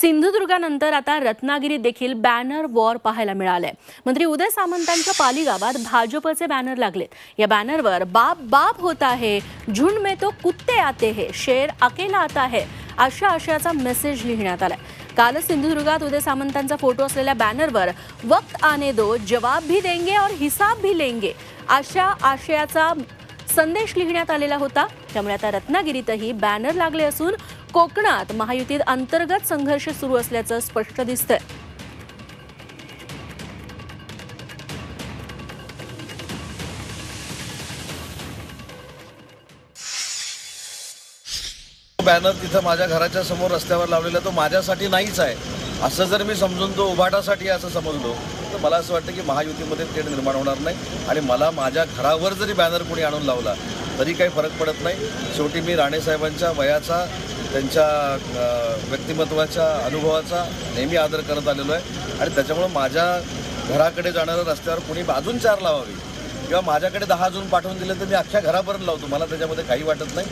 सिंधुदुर्गानंतर आता रत्नागिरीत देखील बॅनर वॉर पाहायला मिळालंय. मंत्री उदय सामंतांच्या पाली गावात भाजपचे बॅनर लागलेत. या बॅनरवर बाप बाप होता है झुंड में तो कुत्ते आते है शेर अकेला आता है अशा आशयाचा मेसेज लिहिण्यात आलाय. कालच सिंधुदुर्गात उदय सामंतांचा फोटो असलेल्या बॅनरवर वक्त आने दो जवाब भी देंगे और हिसाब भी लेंगे अशा आशयाचा संदेश लिहिण्यात आलेला होता. त्यामुळे आता रत्नागिरीतही बॅनर लागले असून कोकणात महायुतीत अंतर्गत संघर्ष सुरू असल्याचं स्पष्ट दिसतंय. बॅनर तिथं माझ्या घराच्या समोर रस्त्यावर लावलेला तो माझ्यासाठी नाहीच आहे. असं जर मी समजून तो उभाटासाठी असं समजलो तर मला असं वाटतं की महायुतीमध्ये तेढ निर्माण होणार नाही आणि मला माझ्या घरावर जरी बॅनर कोणी आणून लावला तरी काही फरक पडत नाही. शेवटी मी राणेसाहेबांच्या वयाचा त्यांच्या व्यक्तिमत्वाच्या अनुभवाचा नेहमी आदर करत आलेलो आहे. आणि त्याच्यामुळं माझ्या घराकडे जाणाऱ्या रस्त्यावर कोणी अजून चार लावावी किंवा माझ्याकडे दहा अजून पाठवून दिले तर मी अख्ख्या घरापर्यंत लावतो. मला त्याच्यामध्ये काही वाटत नाही.